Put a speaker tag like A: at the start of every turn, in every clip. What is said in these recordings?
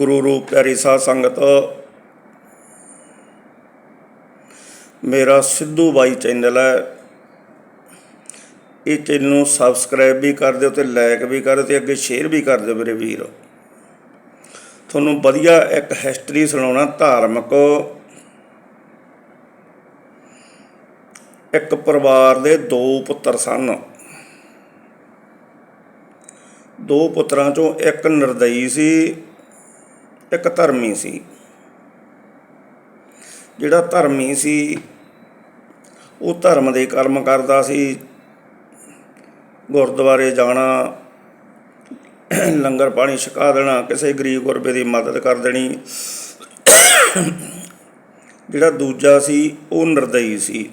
A: ਗੁਰੂ ਰੂਪ ਪਿਆਰੀ ਸਾਧ ਸੰਗਤ, ਮੇਰਾ ਸਿੱਧੂ ਬਾਈ ਚੈਨਲ ਹੈ। ਇਹ ਚੈਨਲ ਨੂੰ ਸਬਸਕ੍ਰਾਈਬ ਵੀ ਕਰ ਦਿਓ ਤੇ ਲਾਈਕ ਵੀ ਕਰ ਦਿਓ ਤੇ ਅੱਗੇ ਸ਼ੇਅਰ ਵੀ ਕਰ ਦਿਓ ਮੇਰੇ ਵੀਰ। ਤੁਹਾਨੂੰ ਵਧੀਆ ਇੱਕ ਹਿਸਟਰੀ ਸੁਣਾਉਣਾ ਧਾਰਮਿਕ। ਇੱਕ ਪਰਿਵਾਰ ਦੇ ਦੋ ਪੁੱਤਰ ਸਨ। ਦੋ ਪੁੱਤਰਾਂ ਚੋਂ ਇੱਕ ਨਿਰਦਈ ਸੀ ਇੱਕ ਧਰਮੀ ਸੀ। ਜਿਹੜਾ ਧਰਮੀ ਸੀ, ਉਹ ਧਰਮ ਦੇ ਕਰਮ ਕਰਦਾ ਸੀ। ਗੁਰਦੁਆਰੇ ਜਾਣਾ, ਲੰਗਰ ਪਾਣੀ ਛਕਾ ਦੇਣਾ, ਕਿਸੇ ਗਰੀਬ ਗੁਰਬੇ ਦੀ ਮਦਦ ਕਰ ਦੇਣੀ। ਜਿਹੜਾ ਦੂਜਾ ਸੀ, ਉਹ ਨਿਰਦਈ ਸੀ।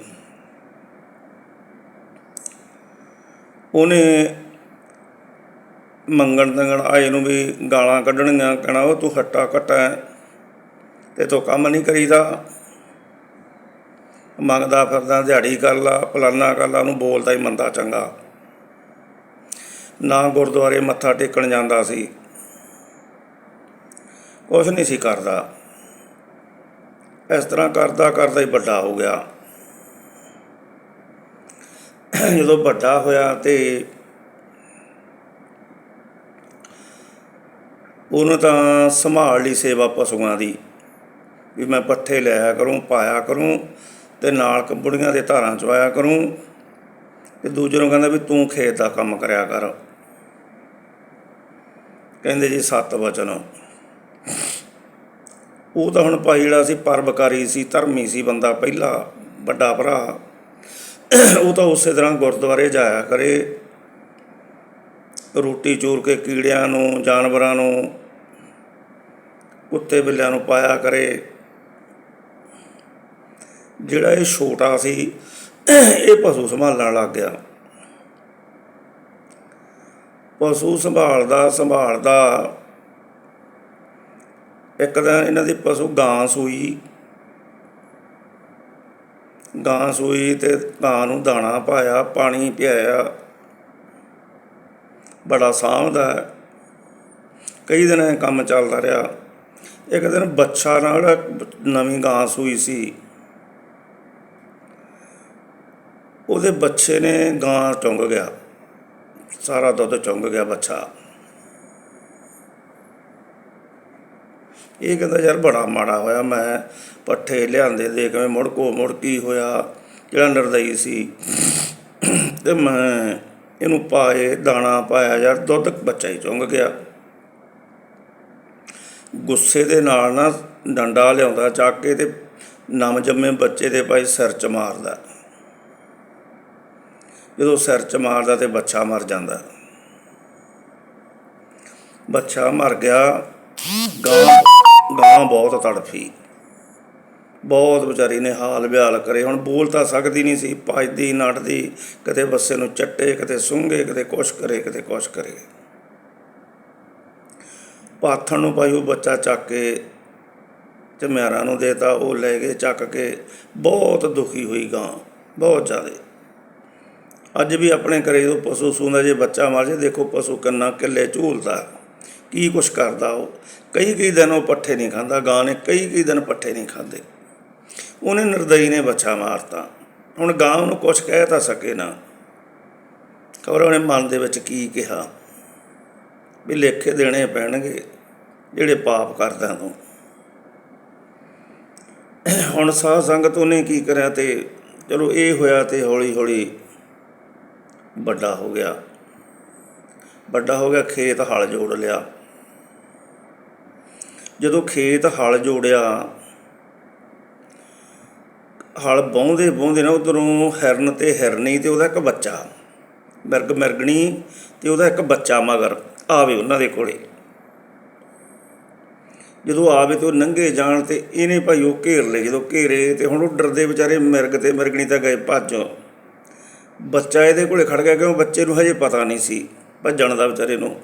A: ਉਹਨੇ ਮੰਗਣ ਤੰਗਣ ਆਏ ਨੂੰ ਵੀ ਗਾਲਾਂ ਕੱਢਣੀਆਂ ਕਹਿਣਾ ਉਹ ਤੂੰ ਹੱਟਾ ਕੱਟਾ ਹੈ, ਤੇ ਤੂੰ ਕੰਮ ਨਹੀਂ ਕਰੀਦਾ। ਮੰਗਦਾ ਫਿਰਦਾ ਦਿਹਾੜੀ ਕਰ ਲਾ ਫਲਾਨਾ ਕਰ ਲਾ ਉਹਨੂੰ ਬੋਲਦਾ ਹੀ ਮੰਦਾ ਚੰਗਾ। ਨਾ ਗੁਰਦੁਆਰੇ ਮੱਥਾ ਟੇਕਣ ਜਾਂਦਾ ਸੀ। ਕੁਛ ਨਹੀਂ ਸੀ ਕਰਦਾ। ਇਸ ਤਰ੍ਹਾਂ ਕਰਦਾ ਕਰਦਾ ਹੀ ਵੱਡਾ ਹੋ ਗਿਆ। ਜਦੋਂ ਵੱਡਾ ਹੋਇਆ ਤੇ ਉਹਨੂੰ ਤਾਂ ਸੰਭਾਲ ਲਈ ਸੇਵਾ ਪਸ਼ੂਆਂ ਦੀ, ਵੀ ਮੈਂ ਪੱਠੇ ਲਿਆਇਆ ਕਰੂੰ, ਪਾਇਆ ਕਰੂੰ, ਤੇ ਨਾਲ ਕੰਬੜੀਆਂ ਦੇ ਧਾਰਾਂ ਚਵਾਇਆ ਕਰੂੰ, ਤੇ ਦੂਜੇ ਨੂੰ ਕਹਿੰਦਾ ਵੀ ਤੂੰ ਖੇਤ ਦਾ ਕੰਮ ਕਰਿਆ ਕਰ। ਕਹਿੰਦੇ ਜੀ ਸੱਤ ਵਚਨ। ਉਹ ਤਾਂ ਹੁਣ ਭਾਈ ਜਿਹੜਾ ਸੀ ਪਰਬਕਾਰੀ ਸੀ, ਧਰਮੀ ਸੀ ਬੰਦਾ ਪਹਿਲਾ, ਵੱਡਾ ਭਰਾ। ਉਹ ਤਾਂ ਉਸੇ ਤਰ੍ਹਾਂ ਗੁਰਦੁਆਰੇ ਜਾਇਆ ਕਰੇ। ਰੋਟੀ ਚੂਰ ਕੇ ਕੀੜਿਆਂ ਨੂੰ, ਜਾਨਵਰਾਂ ਨੂੰ, ਕੁੱਤੇ ਬਿੱਲਿਆਂ ਨੂੰ ਪਾਇਆ ਕਰੇ। ਜਿਹੜਾ ਇਹ ਛੋਟਾ ਸੀ, ਇਹ ਪਸ਼ੂ ਸੰਭਾਲਣ ਲੱਗ ਗਿਆ। ਪਸ਼ੂ ਸੰਭਾਲਦਾ ਸੰਭਾਲਦਾ ਇੱਕ ਦਿਨ ਇਹਨਾਂ ਦੀ ਪਸ਼ੂ ਗਾਂ ਸੂਈ। ਗਾਂ ਸੂਈ ਤੇ ਗਾਂ ਨੂੰ ਦਾਣਾ ਪਾਇਆ, ਪਾਣੀ ਪਿਆਇਆ। ਬੜਾ ਸਾਂਭਦਾ ਕਈ ਦਿਨ ਕੰਮ ਚੱਲਦਾ ਰਿਹਾ। ਇੱਕ ਦਿਨ ਬੱਚਾ ਨਾਲ ਨਵੀਂ ਗਾਂ ਸੂਈ ਸੀ। ਉਹਦੇ ਬੱਚੇ ਨੇ ਗਾਂ ਚੁੰਗ ਗਿਆ। ਸਾਰਾ ਦੁੱਧ ਚੁੰਗ ਗਿਆ ਬੱਚਾ ਇਹ ਕਹਿੰਦਾ, ਯਾਰ ਬੜਾ ਮਾੜਾ ਹੋਇਆ ਮੈਂ। ਪੱਠੇ ਲਿਆਂਦੇ ਦੇ ਕੇ ਮੁੜ ਕੋ ਮੁੜ ਕੀ ਹੋਇਆ। ਜਿਹੜਾ ਨਿਰਦਈ ਸੀ। ਤੇ ਮੈਂ ਇਹਨੂੰ ਪਾਏ, ਦਾਣਾ ਪਾਇਆ ਯਾਰ, ਦੁੱਧ ਬੱਚਾ ਹੀ ਚੁੰਗ ਗਿਆ। ਗੁੱਸੇ ਦੇ ਨਾਲ ਨਾ ਡੰਡਾ ਲਿਆਉਂਦਾ, ਚੱਕ ਕੇ ਤੇ ਨਮ ਜੰਮੇ ਬੱਚੇ ਦੇ ਭਾਈ ਸਿਰ ਚ ਮਾਰਦਾ। ਜਦੋਂ ਸਿਰ ਚ ਮਾਰਦਾ ਤੇ ਬੱਚਾ ਮਰ ਜਾਂਦਾ। ਬੱਚਾ ਮਰ ਗਿਆ, ਗਾਂ ਗਾਂ ਬਹੁਤ ਤੜਫੀ। ਬਹੁਤ ਵਿਚਾਰੀ ਨੇ ਹਾਲ ਬਿਹਾਲ ਕਰੇ। ਹੁਣ ਬੋਲ ਤਾਂ ਸਕਦੀ ਨਹੀਂ ਸੀ, ਭੱਜਦੀ, ਨੱਠਦੀ ਕਦੇ ਬੱਸੇ ਨੂੰ ਚੱਟੇ ਕਦੇ ਸੁੰਘੇ ਕਦੇ ਕੁਛ ਕਰੇ ਕਦੇ ਕੁਛ ਕਰੇ। ਪਾਥਣ ਨੂੰ ਭਾਈ ਉਹ ਬੱਚਾ ਚੱਕ ਕੇ ਝਮਿਆਰਾਂ ਨੂੰ ਦੇਤਾ, ਉਹ ਲੈ ਗਏ, ਚੱਕ ਕੇ। ਬਹੁਤ ਦੁਖੀ ਹੋਈ ਗਾਂ, ਬਹੁਤ ਜ਼ਿਆਦਾ। ਅੱਜ ਵੀ ਆਪਣੇ ਘਰੇ ਜਦੋਂ ਪਸ਼ੂ ਸੂੰਦਾ, ਜੇ ਬੱਚਾ ਮਰ ਜੇ ਦੇਖੋ ਪਸ਼ੂ ਕਿੰਨਾ ਕਿੱਲੇ ਝੂਲਦਾ। ਕੀ ਕੁਛ ਕਰਦਾ ਉਹ? ਕਈ ਕਈ ਦਿਨ ਉਹ ਪੱਠੇ ਨਹੀਂ ਖਾਂਦਾ, ਗਾਂ ਨੇ ਕਈ ਕਈ ਦਿਨ ਪੱਠੇ ਨਹੀਂ ਖਾਂਦੇ। ਉਹਨੇ ਨਿਰਦਈ ਨੇ ਬੱਚਾ ਮਾਰਤਾ। ਹੁਣ ਗਾਂ ਉਹਨੂੰ ਕੁਛ ਕਹਿ ਤਾਂ ਸਕੇ ਨਾ। ਖਬਰ ਉਹਨੇ ਮਨ ਦੇ ਵਿੱਚ ਕੀ ਕਿਹਾ? ਵੀ ਲੇਖੇ ਦੇਣੇ ਪੈਣਗੇ, ਜਿਹੜੇ ਪਾਪ ਕਰਦਾ ਤੂੰ ਹੁਣ ਸਾਧ ਸੰਗਤ ਉਹਨੇ ਕੀ ਕਰਿਆ ਤੇ ਚਲੋ ਇਹ ਹੋਇਆ ਤੇ ਹੌਲੀ ਹੌਲੀ ਵੱਡਾ ਹੋ ਗਿਆ। ਵੱਡਾ ਹੋ ਗਿਆ, ਖੇਤ ਹਲ ਜੋੜ ਲਿਆ। ਜਦੋਂ ਖੇਤ ਹਲ ਜੋੜਿਆ ਹਲ ਬੌਂਦੇ ਬਾਉਂਦੇ ਨਾ ਉਧਰੋਂ ਹਿਰਨ ਤੇ ਹਿਰਨੀ ਤੇ ਉਹਦਾ ਇੱਕ ਬੱਚਾ, ਮਿਰਗ ਮਿਰਗਣੀ ਤੇ ਉਹਦਾ ਇੱਕ ਬੱਚਾ ਮਗਰ ਆਵੇ ਉਹਨਾਂ ਦੇ ਕੋਲੇ। ਜਦੋਂ ਆਵੇ ਤੇ ਉਹ ਨੰਗੇ ਜਾਣ ਤੇ ਇਹਨੇ ਭਾਈ ਉਹ ਘੇਰ ਲਏ, ਜਦੋਂ ਘੇਰੇ ਤੇ ਹੁਣ ਉਹ ਡਰਦੇ ਵਿਚਾਰੇ ਮਿਰਗ ਤੇ ਮਿਰਗਣੀ ਤਾਂ ਗਏ ਭੱਜ। ਬੱਚਾ ਇਹਦੇ ਕੋਲੇ ਖੜ ਗਿਆ ਕਿਉਂ? ਬੱਚੇ ਨੂੰ ਹਜੇ ਪਤਾ ਨਹੀਂ ਸੀ, ਭੱਜਣ ਦਾ ਵਿਚਾਰੇ ਨੂੰ।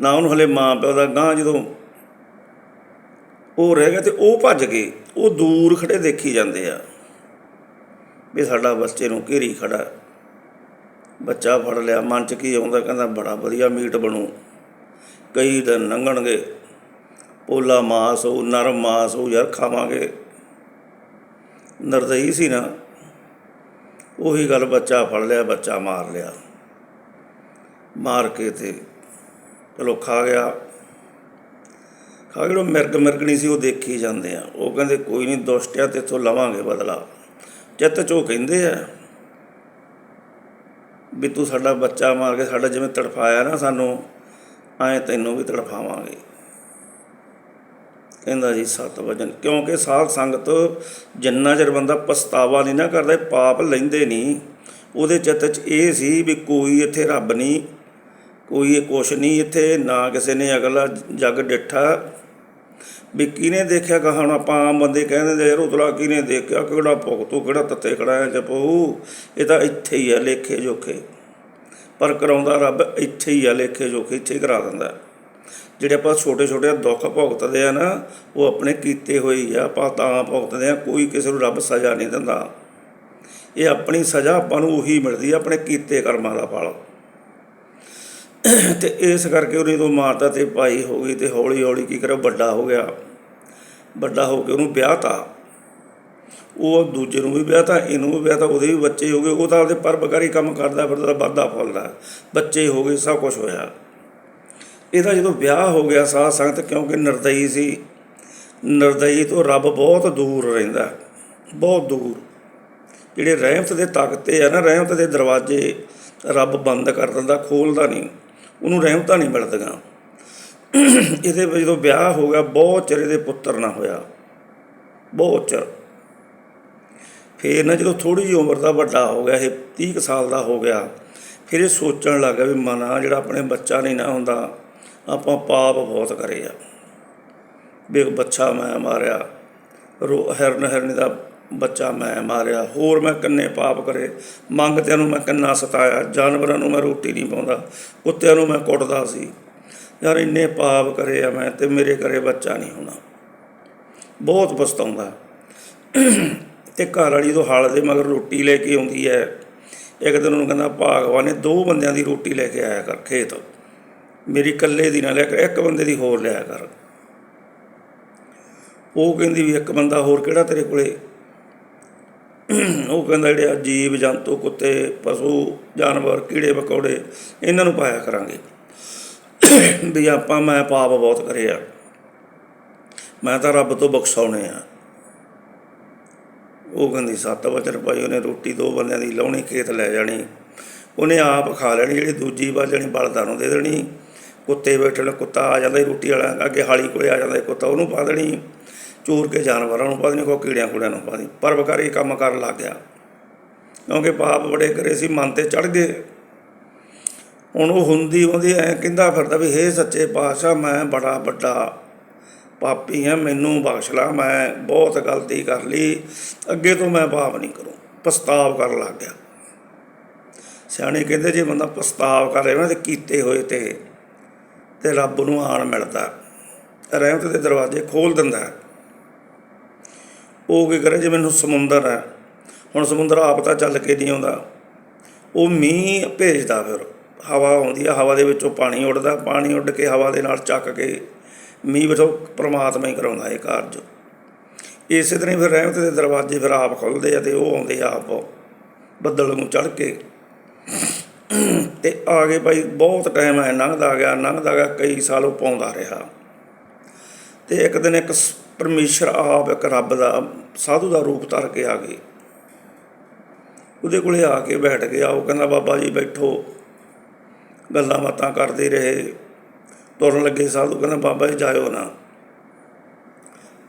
A: ਨਾ ਉਹਨੂੰ ਹਲੇ ਮਾਂ ਪਿਓ ਦਾ ਗਾਂ ਜਦੋਂ ਉਹ ਰਹਿ ਗਿਆ ਤੇ ਉਹ ਭੱਜ ਗਏ ਉਹ ਦੂਰ ਖੜੇ ਦੇਖੀ ਜਾਂਦੇ ਆ। ਵੀ ਸਾਡਾ ਬੱਚੇ ਨੂੰ ਘੇਰੀ ਖੜਾ ਬੱਚਾ ਫੜ ਲਿਆ, ਮਨ ਚ ਕੀ ਆਉਂਦਾ, ਕਹਿੰਦਾ ਬੜਾ ਵਧੀਆ ਮੀਟ ਬਣੂ। ਕਈ ਦਿਨ ਲੰਘਣਗੇ, ਪੋਲਾ ਮਾਸ ਹੋ ਨਰਮ ਮਾਸ ਹੋ ਯਾਰ ਖਾਵਾਂਗੇ। ਨਰਦਈ ਸੀ ਨਾ, ਉਹੀ ਗੱਲ ਬੱਚਾ ਫੜ ਲਿਆ, ਬੱਚਾ ਮਾਰ ਲਿਆ। ਮਾਰ ਕੇ ਤੇ ਚਲੋ ਖਾ ਗਿਆ। ਖਾ ਕੇ ਉਹ ਮਿਰਗ ਮਿਰਗਣੀ ਸੀ, ਉਹ ਦੇਖੀ ਜਾਂਦੇ ਆ। ਉਹ ਕਹਿੰਦੇ, ਕੋਈ ਨਹੀਂ, ਦੁਸ਼ਟਿਆ ਤੇ ਇੱਥੋਂ ਲਵਾਂਗੇ ਬਦਲਾ। ਚਿੱਤ ਚ ਉਹ ਕਹਿੰਦੇ ਆ ਵੀ ਤੂੰ ਸਾਡਾ ਬੱਚਾ ਮਾਰ ਕੇ ਸਾਡਾ ਜਿਵੇਂ ਤੜਫਾਇਆ ਨਾ ਸਾਨੂੰ, ਐਂ ਤੈਨੂੰ ਵੀ ਤੜਫਾਵਾਂਗੇ। ਕਹਿੰਦਾ ਜੀ, ਸਤ ਵਜਨ। ਕਿਉਂਕਿ ਸਾਧ ਸੰਗਤ ਜਿੰਨਾ ਚਿਰ ਬੰਦਾ ਪਛਤਾਵਾ ਨਹੀਂ ਨਾ ਕਰਦਾ, ਇਹ ਪਾਪ ਲੈਂਦੇ ਨਹੀਂ। ਉਹਦੇ ਚਿੱਤ 'ਚ ਇਹ ਸੀ ਵੀ ਕੋਈ ਇੱਥੇ ਰੱਬ ਨਹੀਂ, ਕੋਈ ਇਹ ਕੁਛ ਨਹੀਂ, ਇੱਥੇ ਨਾ ਕਿਸੇ ਨੇ ਅਗਲਾ ਜੱਗ ਡਿੱਠਾ। ਵੀ ਕਿਹਨੇ ਦੇਖਿਆ ਕਹਾ ਹੁਣ ਆਪਾਂ ਆਮ ਬੰਦੇ ਕਹਿੰਦੇ ਨੇ, ਯਾਰ ਉਤਲਾ ਕਿਹਨੇ ਦੇਖਿਆ? ਕਿਹੜਾ ਭੁਗਤੂ ਕਿਹੜਾ ਤੱਤੇ ਖੜਾਇਆ ਜਪੂ? ਇਹ ਤਾਂ ਇੱਥੇ ਹੀ ਆ, ਲੇਖੇ ਜੋਖੇ। ਪਰ ਕਰਾਉਂਦਾ ਰੱਬ ਇੱਥੇ ਹੀ ਆ, ਲੇਖੇ ਜੋਖੇ, ਇੱਥੇ ਹੀ ਕਰਾ ਦਿੰਦਾ। ਜਿਹੜੇ ਆਪਾਂ ਛੋਟੇ ਛੋਟੇ ਦੁੱਖ ਭੁਗਤਦੇ ਆ ਨਾ, ਉਹ ਆਪਣੇ ਕੀਤੇ ਹੋਏ ਆ। ਆਪਾਂ ਤਾਂ ਭੁਗਤਦੇ ਆ, ਕੋਈ ਕਿਸੇ ਨੂੰ ਰੱਬ ਸਜ਼ਾ ਨਹੀਂ ਦਿੰਦਾ। ਇਹ ਆਪਣੀ ਸਜ਼ਾ ਆਪਾਂ ਨੂੰ ਉਹੀ ਮਿਲਦੀ ਆ, ਆਪਣੇ ਕੀਤੇ ਕਰਮਾਂ ਦਾ ਫਲ। ਤੇ ਇਸ ਕਰਕੇ ਉਹਨੇ ਤੋਂ ਮਾਰਦਾ ਤੇ ਭਾਈ ਹੋ ਗਈ ਤੇ ਹੌਲੀ ਹੌਲੀ ਕੀ ਕਰਿਆ, ਵੱਡਾ ਹੋ ਗਿਆ। ਵੱਡਾ ਹੋ ਕੇ ਉਹਨੂੰ ਵਿਆਹ ਤਾ। ਉਹ ਦੂਜੇ ਨੂੰ ਵੀ ਵਿਆਹ ਤਾ, ਇਹਨੂੰ ਵੀ ਵਿਆਹ ਤਾ, ਉਹਦੇ ਵੀ ਬੱਚੇ ਹੋ ਗਏ। ਉਹ ਤਾਂ ਉਹਦੇ ਪਰਬਕਾਰੀ ਕੰਮ ਕਰਦਾ ਫਿਰਦਾ ਵਾਧਾ ਫੁੱਲਦਾ। ਬੱਚੇ ਹੋ ਗਏ, ਸਭ ਕੁਝ ਹੋਇਆ। ਇਹਦਾ ਜਦੋਂ ਵਿਆਹ ਹੋ ਗਿਆ, ਸਾਧ ਸੰਗਤ ਕਿਉਂਕਿ ਨਰਦਈ ਸੀ, ਨਰਦਈ ਤੋਂ ਰੱਬ ਬਹੁਤ ਦੂਰ ਰਹਿੰਦਾ। ਬਹੁਤ ਦੂਰ। ਜਿਹੜੇ ਰਹਿਮਤ ਦੇ ਤਖਤੇ ਆ ਨਾ, ਰਹਿਮਤ ਦੇ ਦਰਵਾਜ਼ੇ, ਰੱਬ ਬੰਦ ਕਰ ਦਿੰਦਾ, ਖੋਲਦਾ ਨਹੀਂ। ਉਹਨੂੰ ਰਹਿਮਤਾਂ ਨਹੀਂ ਮਿਲਦੀਆਂ। ਇਹਦੇ ਵਿੱਚ ਜਦੋਂ ਵਿਆਹ ਹੋ ਗਿਆ, ਬਹੁਤ ਚਿਰ ਇਹਦੇ ਪੁੱਤਰ ਨਾ ਹੋਇਆ। ਬਹੁਤ ਚਿਰ। ਫਿਰ ਨਾ ਜਦੋਂ ਥੋੜੀ ਜਿਹੀ ਉਮਰ ਦਾ ਵੱਡਾ ਹੋ ਗਿਆ, ਇਹ 30 ਕੁ ਸਾਲ ਦਾ ਹੋ ਗਿਆ, ਫਿਰ ਇਹ ਸੋਚਣ ਲੱਗ ਗਿਆ ਵੀ ਮਨਾ ਜਿਹੜਾ ਆਪਣੇ ਬੱਚਾ ਨਹੀਂ ਨਾ ਹੁੰਦਾ, ਆਪਾਂ ਪਾਪ ਬਹੁਤ ਕਰੇ ਆ। ਵੀ ਇੱਕ ਬੱਚਾ ਮੈਂ ਮਾਰਿਆ, ਰੋ ਹਿਰਨ ਹਿਰਨ ਦਾ ਬੱਚਾ ਮੈਂ ਮਾਰਿਆ, ਹੋਰ ਮੈਂ ਕੰਨੇ ਪਾਪ ਕਰੇ। ਮੰਗਤਿਆਂ ਨੂੰ ਮੈਂ ਕੰਨਾ ਸਤਾਇਆ, ਜਾਨਵਰਾਂ ਨੂੰ ਮੈਂ ਰੋਟੀ ਨਹੀਂ ਪਾਉਂਦਾ, ਕੁੱਤਿਆਂ ਨੂੰ ਮੈਂ ਕੁੱਟਦਾ ਸੀ। ਯਾਰ ਇੰਨੇ ਪਾਪ ਕਰੇ ਆ ਮੈਂ ਤੇ ਮੇਰੇ ਘਰੇ ਬੱਚਾ ਨਹੀਂ ਹੋਣਾ। ਬਹੁਤ ਪਛਤਾਉਂਦਾ। ਤੇ ਘਰ ਵਾਲੀ ਤੋਂ ਹਾਲ ਦੇ ਮਗਰ ਰੋਟੀ ਲੈ ਕੇ ਆਉਂਦੀ ਹੈ। ਇੱਕ ਦਿਨ ਉਹਨੂੰ ਕਹਿੰਦਾ, ਭਾਗਵਾਨ ਨੇ ਦੋ ਬੰਦਿਆਂ ਦੀ ਰੋਟੀ ਲੈ ਕੇ ਆਇਆ ਕਰ, ਖੇਤ। ਮੇਰੀ ਇਕੱਲੇ ਦੀ ਨਾ ਲੈ ਕੇ ਇੱਕ ਬੰਦੇ ਦੀ ਹੋਰ ਲਿਆ ਕਰ। ਉਹ ਕਹਿੰਦੀ ਵੀ ਇੱਕ ਬੰਦਾ ਹੋਰ ਕਿਹੜਾ ਤੇਰੇ ਕੋਲੇ? ਉਹ ਕਹਿੰਦਾ ਜਿਹੜੇ ਆ ਜੀਵ, ਜੰਤੂ, ਕੁੱਤੇ, ਪਸ਼ੂ, ਜਾਨਵਰ, ਕੀੜੇ ਮਕੌੜੇ ਇਹਨਾਂ ਨੂੰ ਪਾਇਆ ਕਰਾਂਗੇ। ਵੀ ਆਪਾਂ, ਮੈਂ ਪਾਪ ਬਹੁਤ ਕਰੇ ਆ ਮੈਂ ਤਾਂ ਰੱਬ ਤੋਂ ਬਖਸ਼ਾਉਣੇ ਆ। ਉਹ ਕਹਿੰਦੀ, ਸੱਤ ਵਚਨ ਪਾਈ ਉਹਨੇ, ਰੋਟੀ ਦੋ ਬੰਦਿਆਂ ਦੀ ਲਾਉਣੀ, ਖੇਤ ਲੈ ਜਾਣੀ। ਉਹਨੇ ਆਪ ਖਾ ਲੈਣੀ, ਜਿਹੜੀ ਦੂਜੀ ਵਾਰ ਜਾਣੀ, ਬਲਦਾਂ ਨੂੰ ਦੇ ਦੇਣੀ। ਕੁੱਤੇ ਬੈਠਣ, ਕੁੱਤਾ ਆ ਜਾਂਦਾ, ਰੋਟੀ ਵਾਲਾ ਅੱਗੇ ਹਾਲੀ ਕੋਲੇ ਆ ਜਾਂਦਾ, ਕੁੱਤਾ ਉਹਨੂੰ ਪਾ ਦੇਣੀ। ਚੂਰ ਕੇ ਜਾਨਵਰਾਂ ਨੂੰ ਪਾ ਦੇਣੀ ਕੋ ਕੀੜਿਆਂ ਕੁੜਿਆਂ ਨੂੰ ਪਾ ਦੇਣੀ। ਪਰਵਕਾਰੀ ਕੰਮ ਕਰਨ ਲੱਗ ਗਿਆ। ਕਿਉਂਕਿ ਪਾਪ ਬੜੇ ਕਰੇ ਸੀ, ਮਨ ਤੇ ਚੜ ਗਏ। ਹੁਣ ਉਹ ਹੁੰਦੀ ਉਹਦੀ ਐ ਕਹਿੰਦਾ ਫਿਰਦਾ ਵੀ, ਹੇ ਸੱਚੇ ਪਾਤਸ਼ਾਹ, ਮੈਂ ਬੜਾ ਵੱਡਾ ਪਾਪੀ ਹਾਂ, ਮੈਨੂੰ ਬਖਸ਼ ਲਾ, ਮੈਂ ਬਹੁਤ ਗਲਤੀ ਕਰ ਲਈ। ਅੱਗੇ ਤੋਂ ਮੈਂ ਪਾਪ ਨਹੀਂ ਕਰੂੰ। ਪਛਤਾਵ ਕਰਨ ਲੱਗ ਗਿਆ। ਸਿਆਣੇ ਕਹਿੰਦੇ, ਜੇ ਬੰਦਾ ਪਛਤਾਵ ਕਰ ਰਿਹਾ ਨਾ ਤੇ ਕੀਤੇ ਹੋਏ ਤੇ ਤੇ ਰੱਬ ਨੂੰ ਆਣ ਮਿਲਦਾ। ਰਹਿਮਤ ਦੇ ਦਰਵਾਜ਼ੇ ਖੋਲ ਦਿੰਦਾ। ਉਹ ਕੀ ਕਰੇ ਜੇ ਮੈਨੂੰ ਸਮੁੰਦਰ ਹੈ? ਹੁਣ ਸਮੁੰਦਰ ਆਪ ਤਾਂ ਚੱਲ ਕੇ ਨਹੀਂ ਆਉਂਦਾ। ਉਹ ਮੀਂਹ ਭੇਜਦਾ ਫਿਰ। ਹਵਾ ਆਉਂਦੀ ਆ, ਹਵਾ ਦੇ ਵਿੱਚੋਂ ਪਾਣੀ ਉੱਡਦਾ, ਪਾਣੀ ਉੱਡ ਕੇ ਹਵਾ ਦੇ ਨਾਲ ਚੱਕ ਕੇ ਮੀਂਹ ਵਿੱਚੋਂ ਪ੍ਰਮਾਤਮਾ ਹੀ ਕਰਾਉਂਦਾ ਇਹ ਕਾਰਜ। ਇਸੇ ਤਰ੍ਹਾਂ ਹੀ ਫਿਰ ਰਹਿਮਤ ਦੇ ਦਰਵਾਜ਼ੇ ਫਿਰ ਆਪ ਖੁੱਲਦੇ ਆ ਤੇ ਉਹ ਆਉਂਦੇ ਆ ਆਪ ਬੱਦਲ ਨੂੰ ਚੜ ਕੇ। ਤੇ ਆ ਗਏ ਭਾਈ, ਬਹੁਤ ਟਾਈਮ ਹੈ ਲੰਘਦਾ ਗਿਆ ਲੰਘਦਾ ਗਿਆ, ਕਈ ਸਾਲ ਉਹ ਪਾਉਂਦਾ ਰਿਹਾ। ਤੇ ਇੱਕ ਦਿਨ ਇੱਕ ਸ- ਪਰਮੇਸ਼ਰ ਆਪ ਇੱਕ ਰੱਬ ਦਾ ਸਾਧੂ ਦਾ ਰੂਪ ਧਾਰ ਕੇ ਆ ਗਏ। ਉਹਦੇ ਕੋਲੇ ਆ ਕੇ ਬੈਠ ਗਿਆ। ਉਹ ਕਹਿੰਦਾ, ਬਾਬਾ ਜੀ ਬੈਠੋ। ਗੱਲਾਂ ਬਾਤਾਂ ਕਰਦੇ ਰਹੇ। ਤੁਰਨ ਲੱਗੇ ਸਾਧੂ। ਕਹਿੰਦਾ, ਬਾਬਾ ਜੀ ਜਾਇਓ ਨਾ।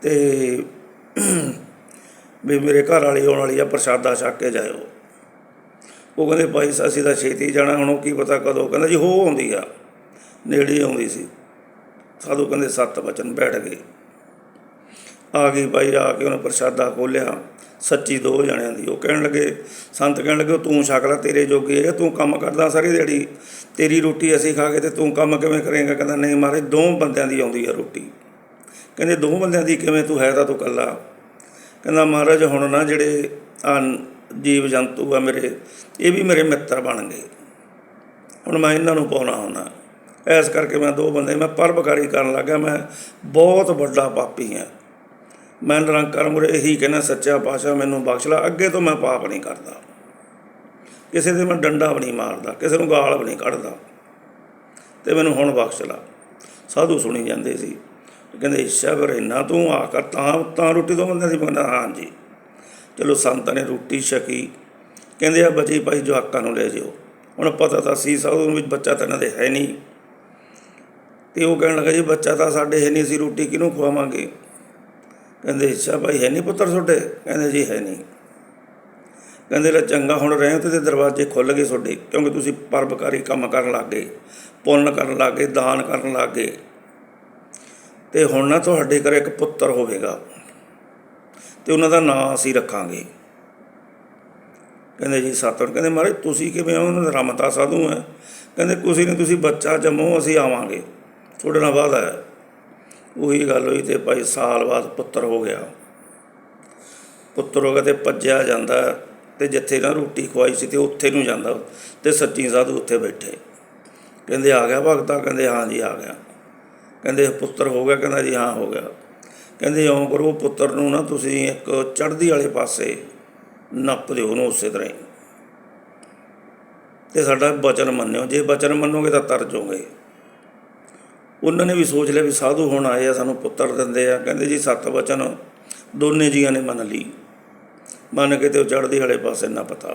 A: ਤੇ ਵੀ ਮੇਰੇ ਘਰ ਵਾਲੀ ਆਉਣ ਵਾਲੀ ਆ, ਪ੍ਰਸ਼ਾਦਾ ਛੱਕ ਕੇ ਜਾਇਓ। ਉਹ ਕਹਿੰਦੇ, ਭਾਈ ਅਸੀਂ ਤਾਂ ਛੇਤੀ ਜਾਣਾ। ਹੁਣ ਉਹ ਕੀ ਪਤਾ ਕਦੋਂ। ਕਹਿੰਦਾ ਜੀ ਹੋ ਆਉਂਦੀ ਆ। ਨੇੜੇ ਆਉਂਦੀ ਸੀ। ਸਾਧੂ ਕਹਿੰਦੇ, ਸੱਤ ਵਚਨ ਬੈਠ ਗਏ। ਆ ਗਈ ਭਾਈ ਆ ਕੇ ਉਹਨੇ ਪ੍ਰਸ਼ਾਦਾ ਖੋਲਿਆ ਸੱਚੀ ਦੋ ਜਣਿਆਂ ਦੀ। ਉਹ ਕਹਿਣ ਲੱਗੇ, ਸੰਤ ਕਹਿਣ ਲੱਗੇ ਤੂੰ ਛਕ ਲੈ, ਤੇਰੇ ਜੋਗੇ ਹੈ ਤੂੰ ਕੰਮ ਕਰਦਾ ਸਾਰੀ ਦਿਹਾੜੀ। ਤੇਰੀ ਰੋਟੀ ਅਸੀਂ ਖਾ ਕੇ ਤੇ ਤੂੰ ਕੰਮ ਕਿਵੇਂ ਕਰੇਂਗਾ? ਕਹਿੰਦਾ, ਨਹੀਂ ਮਹਾਰਾਜ, ਦੋ ਬੰਦਿਆਂ ਦੀ ਆਉਂਦੀ ਆ ਰੋਟੀ। ਕਹਿੰਦੇ, ਦੋ ਬੰਦਿਆਂ ਦੀ ਕਿਵੇਂ ਤੂੰ ਹੈ ਤਾਂ ਤੂੰ ਇਕੱਲਾ? ਕਹਿੰਦਾ, ਮਹਾਰਾਜ, ਹੁਣ ਨਾ ਜਿਹੜੇ ਆ ਜੀਵ ਜੰਤੂ ਆ ਮੇਰੇ, ਇਹ ਵੀ ਮੇਰੇ ਮਿੱਤਰ ਬਣ ਗਏ। ਹੁਣ ਮੈਂ ਇਹਨਾਂ ਨੂੰ ਪਾਉਣਾ ਹੁੰਦਾ। ਐਸ ਕਰਕੇ ਮੈਂ ਦੋ ਬੰਦੇ, ਮੈਂ ਪਰਬਕਾਰੀ ਕਰਨ ਲੱਗਾ ਮੈਂ ਬਹੁਤ ਵੱਡਾ ਪਾਪੀ ਹਾਂ। ਮੈਂ ਨਿਰੰਕਾਰ ਮੁਰੇ ਇਹੀ ਕਹਿੰਦਾ, ਸੱਚਾ ਪਾਤਸ਼ਾਹ ਮੈਨੂੰ ਬਖਸ਼ ਲੈ। ਅੱਗੇ ਤੋਂ ਮੈਂ ਪਾਪ ਨਹੀਂ ਕਰਦਾ। ਕਿਸੇ ਦੇ ਮੈਂ ਡੰਡਾ ਵੀ ਨਹੀਂ ਮਾਰਦਾ, ਕਿਸੇ ਨੂੰ ਗਾਲ ਵੀ ਨਹੀਂ ਕੱਢਦਾ। ਤੇ ਮੈਨੂੰ ਹੁਣ ਬਖਸ਼ ਲਾ। ਸਾਧੂ ਸੁਣੀ ਜਾਂਦੇ ਸੀ। ਕਹਿੰਦੇ ਇੱਛਾ ਕਰ ਇੰਨਾ ਤੂੰ ਆ ਕਰ, ਤਾਂ ਤਾਂ ਰੋਟੀ ਤੋਂ ਬੰਦੇ ਸੀ। ਮੈਂ ਕਹਿੰਦਾ ਹਾਂ ਜੀ ਚਲੋ, ਸੰਤਾਂ ਨੇ ਰੋਟੀ ਛਕੀ। ਕਹਿੰਦੇ ਆ, ਬਚੀ ਭਾਈ, ਜਵਾਕਾਂ ਨੂੰ ਲੈ ਜਿਓ। ਹੁਣ ਪਤਾ ਤਾਂ ਸੀ, ਸਾਧੂ ਨੂੰ ਵੀ ਬੱਚਾ ਤਾਂ ਇਹਨਾਂ ਦੇ ਹੈ ਨਹੀਂ। ਤੇ ਉਹ ਕਹਿਣ ਲੱਗਾ, ਜੀ, ਬੱਚਾ ਤਾਂ ਸਾਡੇ ਹੈ ਨਹੀਂ ਸੀ ਰੋਟੀ ਕਿਹਨੂੰ ਖਵਾਵਾਂਗੇ? ਕਹਿੰਦੇ, ਅੱਛਾ ਭਾਈ, ਹੈ ਨਹੀਂ ਪੁੱਤਰ ਤੁਹਾਡੇ? ਕਹਿੰਦੇ, ਜੀ, ਹੈ ਨਹੀਂ ਕਹਿੰਦੇ, ਲੈ ਚੰਗਾ, ਹੁਣ ਰਹੇ ਹੋ ਤੇ ਦਰਵਾਜ਼ੇ ਖੁੱਲ ਗਏ ਤੁਹਾਡੇ, ਕਿਉਂਕਿ ਤੁਸੀਂ ਪਰਬਕਾਰੀ ਕੰਮ ਕਰਨ ਲੱਗ ਗਏ, ਪੁੰਨ ਕਰਨ ਲੱਗ ਗਏ, ਦਾਨ ਕਰਨ ਲੱਗ ਗਏ। ਤੇ ਹੁਣ ਨਾ ਤੁਹਾਡੇ ਘਰ ਇੱਕ ਪੁੱਤਰ ਹੋਵੇਗਾ, ਤੇ ਉਹਨਾਂ ਦਾ ਨਾਂ ਅਸੀਂ ਰੱਖਾਂਗੇ। ਕਹਿੰਦੇ, ਜੀ, ਸਤਿਗੁਰ, ਕਹਿੰਦੇ, ਮਹਾਰਾਜ, ਤੁਸੀਂ ਕਿਵੇਂ ਹੋ? ਉਹਨਾਂ ਦਾ ਰਮਤਾ ਸਾਧੂ ਹੈ। ਕਹਿੰਦੇ, ਕੁਛ ਨਹੀਂ ਤੁਸੀਂ ਬੱਚਾ ਜੰਮੋ, ਅਸੀਂ ਆਵਾਂਗੇ। ਤੁਹਾਡੇ ਨਾਲ ਵਾਅਦਾ ਹੈ। ਉਹੀ ਗੱਲ ਹੋਈ ਤੇ ਭਾਈ ਸਾਲ ਬਾਅਦ ਪੁੱਤਰ ਹੋ ਗਿਆ। ਪੁੱਤਰ ਹੋ ਗਿਆ ਤੇ ਭੱਜਿਆ ਜਾਂਦਾ ਤੇ ਜਿੱਥੇ ਨਾ ਰੋਟੀ ਖਵਾਈ ਸੀ ਤੇ ਉੱਥੇ ਨੂੰ ਜਾਂਦਾ ਤੇ ਸੱਚੀ ਸਾਧੂ ਉੱਥੇ ਬੈਠੇ। ਕਹਿੰਦੇ ਆ ਗਿਆ ਭਗਤਾ? ਕਹਿੰਦੇ ਹਾਂ ਜੀ, ਆ ਗਿਆ। ਕਹਿੰਦੇ ਪੁੱਤਰ ਹੋ ਗਿਆ? ਕਹਿੰਦਾ ਜੀ, ਹਾਂ, ਹੋ ਗਿਆ। ਕਹਿੰਦੇ ਇਉਂ ਕਰੋ, ਪੁੱਤਰ ਨੂੰ ਨਾ ਤੁਸੀਂ ਇੱਕ ਚੜ੍ਹਦੀ ਵਾਲੇ ਪਾਸੇ ਨੱਪ ਦਿਓ ਉਹਨੂੰ ਉਸੇ ਤਰ੍ਹਾਂ ਹੀ। ਤੇ ਸਾਡਾ ਬਚਨ ਮੰਨਿਓ। ਜੇ ਬਚਨ ਮੰਨੋਗੇ ਤਾਂ ਤਰ ਜਾਓਗੇ ਉਹਨਾਂ ਨੇ ਵੀ ਸੋਚ ਲਿਆ ਵੀ ਸਾਧੂ ਹੁਣ ਆਏ ਆ, ਸਾਨੂੰ ਪੁੱਤਰ ਦਿੰਦੇ ਆ। ਕਹਿੰਦੇ ਜੀ, ਸੱਤ ਵਚਨ ਦੋਨੇ ਜੀਆਂ ਨੇ ਮੰਨ ਲਈ ਮੰਨ ਕੇ ਤੇ ਉਹ ਚੜ੍ਹਦੀ ਵਾਲੇ ਪਾਸੇ ਨਾ ਪਤਾ